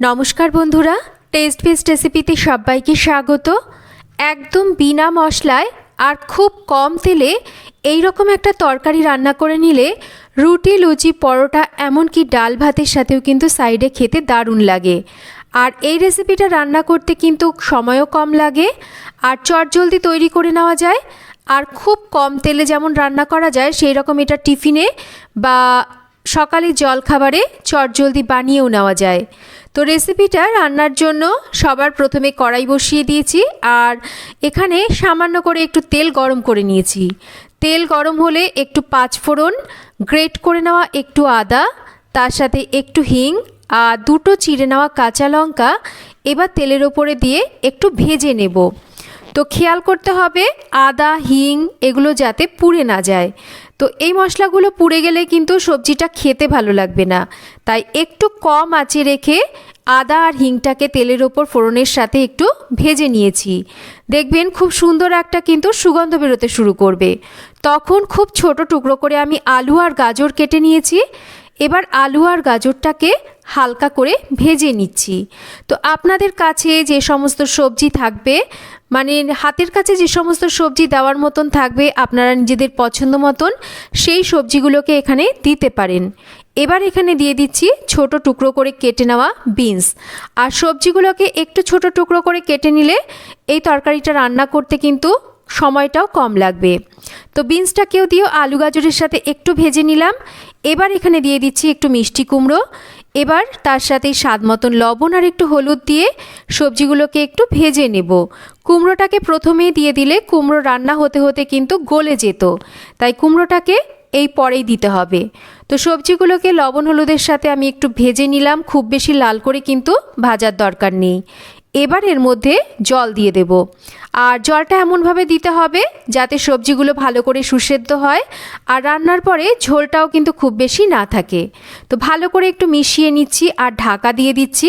নমস্কার বন্ধুরা test fest রেসিপিতে সবাইকে স্বাগত। একদম বিনা মশলায় আর খুব কম তেলে এই রকম একটা তরকারি রান্না করে নিলে রুটি, লুচি, পরোটা, এমনকি ডাল ভাতের সাথেও কিন্তু সাইডে খেতে দারুণ লাগে। আর এই রেসিপিটা রান্না করতে কিন্তু সময়ও কম লাগে আর চটজলদি তৈরি করে নেওয়া যায়। আর খুব কম তেলে যেমন রান্না করা যায় সেই রকম এটা টিফিনে বা সকালে জলখাবারে চটজলদি বানিয়েও নেওয়া যায়। তো রেসিপিটা রান্নার জন্য সবার প্রথমে কড়াই বসিয়ে দিয়েছি আর এখানে সামান্য করে একটু তেল গরম করে নিয়েছি। তেল গরম হলে একটু পাঁচফোড়ন গ্রেট করে নেওয়া একটু আদা, তার সাথে একটু হিং আর দুটো চিড়ে নেওয়া কাঁচা লঙ্কা এবার তেলের ওপরে দিয়ে একটু ভেজে নেব। তো খেয়াল করতে হবে আদা, হিং এগুলো যাতে পুড়ে না যায়। তো এই মশলাগুলো পুড়ে গেলে কিন্তু সবজিটা খেতে ভালো লাগবে না। তাই একটু কম আঁচে রেখে আদা আর হিংটাকে তেলের ওপর ফোড়নের সাথে একটু ভেজে নিয়েছি। দেখবেন খুব সুন্দর একটা কিন্তু সুগন্ধ বেরোতে শুরু করবে। তখন খুব ছোট টুকরো করে আমি আলু আর গাজর কেটে নিয়েছি। এবার আলু আর গাজরটাকে হালকা করে ভেজে নিচ্ছি। তো আপনাদের কাছে যে সমস্ত সবজি থাকবে মানে হাতের কাছে যে সমস্ত সবজি দেওয়ার মতন থাকবে, আপনারা নিজেদের পছন্দ মতন সেই সবজিগুলোকে এখানে দিতে পারেন। এবার এখানে দিয়ে দিচ্ছি ছোট টুকরো করে কেটে নেওয়া বিনস। আর সবজিগুলোকে একটু ছোট টুকরো করে কেটে নিলে এই তরকারিটা রান্না করতে কিন্তু সময়টাও কম লাগবে। তো বিনসটাকেও দিয়েও আলু গাজরের সাথে একটু ভেজে নিলাম। এবার এখানে দিয়ে দিচ্ছি একটু মিষ্টি কুমড়ো। এবার তার সাথে স্বাদ মতন লবণ আর একটু হলুদ দিয়ে সবজিগুলোকে একটু ভেজে নেব। কুমড়োটাকে প্রথমেই দিয়ে দিলে কুমড়ো রান্না হতে হতে কিন্তু গলে যেত। তাই কুমড়োটাকে এই পরেই দিতে হবে। তো সবজিগুলোকে লবণ হলুদের সাথে আমি একটু ভেজে নিলাম। খুব বেশি লাল করে কিন্তু ভাজার দরকার নেই। এবার এর মধ্যে জল দিয়ে দেব। আর জলটা এমনভাবে দিতে হবে যাতে সবজিগুলো ভালো করে সুসেদ্ধ হয়। আর রান্নার পরে ঝোলটাও কিন্তু খুব বেশি না থাকে। তো ভালো করে একটু মিশিয়ে নিচ্ছি আর ঢাকা দিয়ে দিচ্ছি।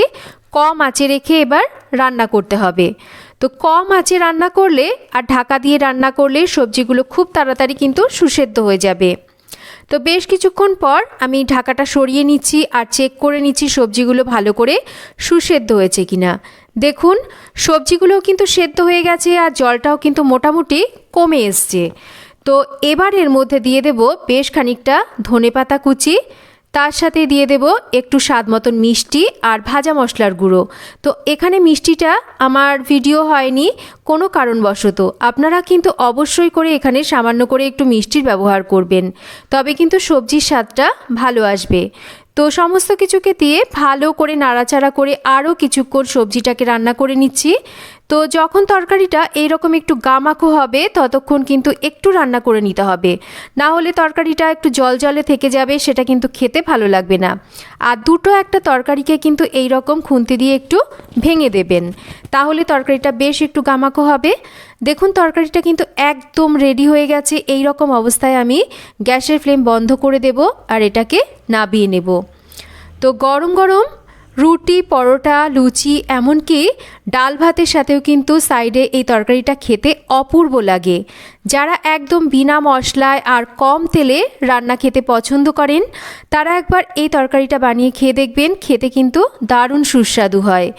কম আঁচে রেখে এবার রান্না করতে হবে। তো কম আঁচে রান্না করলে আর ঢাকা দিয়ে রান্না করলে সবজিগুলো খুব তাড়াতাড়ি কিন্তু সুসেদ্ধ হয়ে যাবে। তো বেশ কিছুক্ষণ পর আমি ঢাকাটা সরিয়ে নিচ্ছি আর চেক করে নিচ্ছি সবজিগুলো ভালো করে সুসেদ্ধ হয়েছে কিনা। দেখুন, সবজিগুলোও কিন্তু সেদ্ধ হয়ে গেছে আর জলটাও কিন্তু মোটামুটি কমে এসছে। তো এবার এর মধ্যে দিয়ে দেব বেশ খানিকটা ধনে পাতা কুচি তার সাথে দিয়ে দেব একটু স্বাদ মতন মিষ্টি আর ভাজা মশলার গুঁড়ো। তো এখানে মিষ্টিটা আমার ভিডিও হয়নি, কোনো কারণবশত। আপনারা কিন্তু অবশ্যই করে এখানে সামান্য করে একটু মিষ্টির ব্যবহার করবেন। তবে কিন্তু সবজির স্বাদটা ভালো আসবে। তো সমস্ত কিছুকে দিয়ে ভালো করে নাড়াচাড়া করে আরও কিছুক্ষণ সবজিটাকে রান্না করে নিচ্ছি। তো যখন তরকারিটা এইরকম একটু গামাখো হবে, ততক্ষণ কিন্তু একটু রান্না করে নিতে হবে। না হলে তরকারিটা একটু জল জলে থেকে যাবে, সেটা কিন্তু খেতে ভালো লাগবে না। আর দুটো একটা তরকারিকে কিন্তু এই রকম খুন্তি দিয়ে একটু ভেঙে দেবেন। তাহলে তরকারিটা বেশ একটু গামাখো হবে। দেখুন, তরকারিটা কিন্তু একদম রেডি হয়ে গেছে। এই রকম অবস্থায় আমি গ্যাসের ফ্লেম বন্ধ করে দেব আর এটাকে নাবিয়ে নেব। তো গরম গরম রুটি, পরোটা, লুচি, এমনকি ডাল ভাতের সাথেও কিন্তু সাইডে এই তরকারিটা খেতে অপূর্ব লাগে। যারা একদম বিনা মশলায় আর কম তেলে রান্না খেতে পছন্দ করেন, তারা একবার এই তরকারিটা বানিয়ে খেয়ে দেখবেন, খেতে কিন্তু দারুণ সুস্বাদু হয়।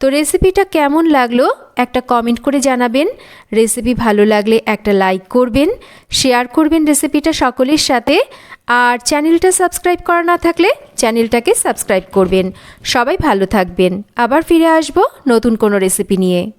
তো রেসিপিটা কেমন লাগল একটা কমেন্ট করে জানাবেন। রেসিপি ভালো লাগলে একটা লাইক করবেন, শেয়ার করবেন রেসিপিটা সকলের সাথে। আর চ্যানেলটা সাবস্ক্রাইব করা না থাকলে চ্যানেলটাকে সাবস্ক্রাইব করবেন। সবাই ভালো থাকবেন। আবার ফিরে আসব নতুন কোনো রেসিপি নিয়ে।